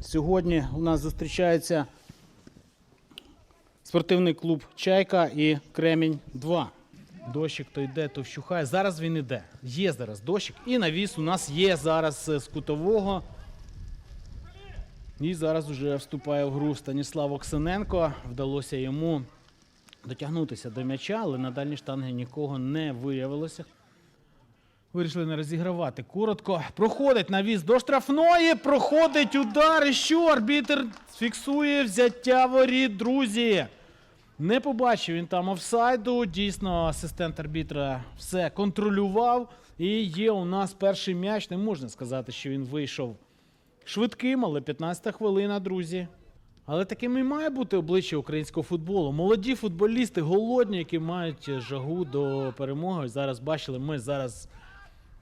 Сьогодні у нас зустрічається спортивний клуб Чайка і Кремінь 2. Дощик то йде, то вщухає. Зараз він іде. Є зараз дощик. І навіс у нас є зараз е, з кутового. І зараз вже вступає в гру Станіслав Оксененко. Вдалося йому дотягнутися до м'яча, але на дальній штанги нікого не виявилося. Вирішили не розігравати. Коротко. Проходить навіс до штрафної. Проходить удар. І що? Арбітер фіксує взяття воріт, друзі. Не побачив він там офсайду. Дійсно, асистент арбітра все контролював. І є у нас перший м'яч. Не можна сказати, що він вийшов швидким, але 15 хвилина, друзі. Але таким і має бути обличчя українського футболу. Молоді футболісти, голодні, які мають жагу до перемоги. Зараз бачили, ми зараз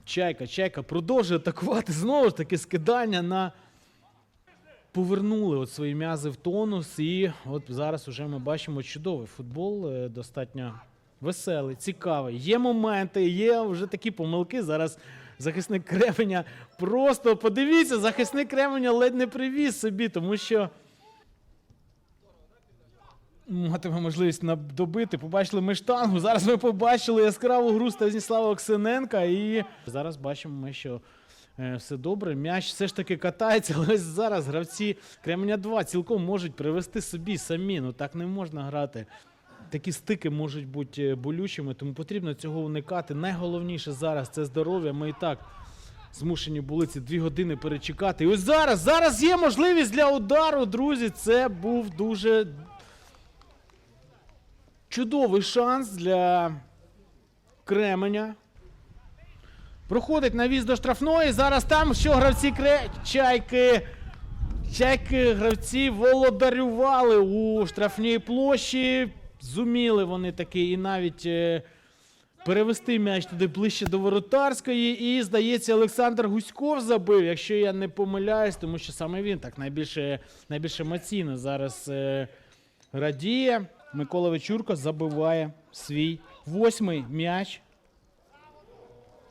чайка, чайка продовжує атакувати. Знову ж таки, скидання на повернули от свої м'язи в тонус. І от зараз вже ми бачимо чудовий футбол, е, достатньо веселий, цікавий. Є моменти, є вже такі помилки. Зараз захисник Кременя просто подивіться, захисник Кременя ледь не привіз собі, тому що. Матиме можливість добити. Побачили ми штангу. Зараз ми побачили яскраву гру Станіслава Оксененка. І зараз бачимо ми, що е, все добре. М'яч все ж таки катається, але ось зараз гравці Кременя 2 цілком можуть привести собі самі. Ну так не можна грати. Такі стики можуть бути е, болючими, тому потрібно цього уникати. Найголовніше зараз це здоров'я. Ми і так змушені були ці дві години перечекати. І ось зараз, зараз є можливість для удару, друзі. Це був дуже чудовий шанс для Кременя. Проходить навіз до штрафної. Зараз там що гравці кре... чайки. Чайки гравці володарювали у штрафній площі. Зуміли вони таки і навіть е, перевести м'яч туди ближче до воротарської. І, здається, Олександр Гуськов забив, якщо я не помиляюсь, тому що саме він так найбільше, найбільш емоційно зараз е, радіє. Микола Вечурко забиває свій восьмий м'яч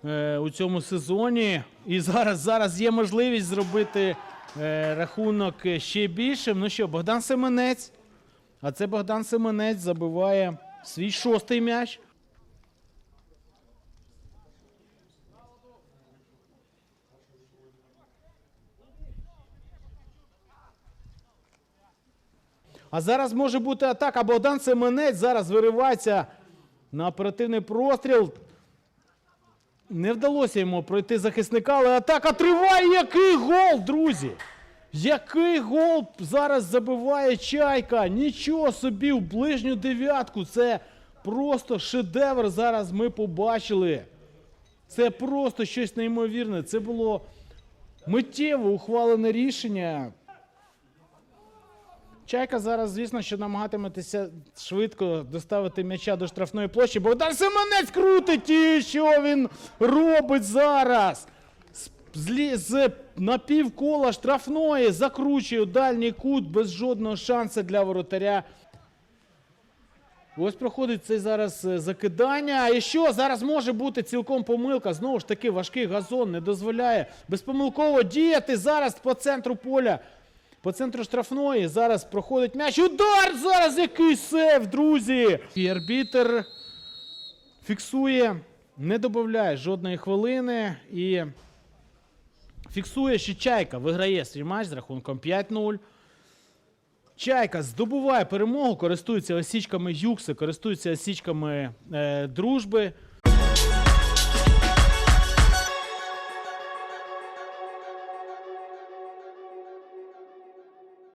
е, у цьому сезоні. І зараз, зараз є можливість зробити е, рахунок ще більшим. Ну що, Богдан Семенець. А це Богдан Семенець забиває свій шостий м'яч. А зараз може бути атака. Богдан Семенець зараз виривається на оперативний простріл. Не вдалося йому пройти захисника, але атака триває. Який гол, друзі! Який гол зараз забиває чайка? Нічого собі в ближню дев'ятку. Це просто шедевр. Зараз ми побачили. Це просто щось неймовірне. Це було миттєво ухвалене рішення. Чайка зараз, звісно, що намагатиметься швидко доставити м'яча до штрафної площі. Богдан Семенець крутить і що він робить зараз? З, з напівкола штрафної закручує у дальній кут без жодного шансу для воротаря. Ось проходить цей зараз е, закидання. І що? Зараз може бути цілком помилка. Знову ж таки, важкий газон не дозволяє безпомилково діяти зараз по центру поля. По центру штрафної зараз проходить м'яч. Удар! Зараз який сейв, друзі! І арбітер фіксує, не додає жодної хвилини і фіксує, що Чайка виграє свій матч з рахунком 5-0. Чайка здобуває перемогу, користується осічками Юкси, користується осічками е, дружби.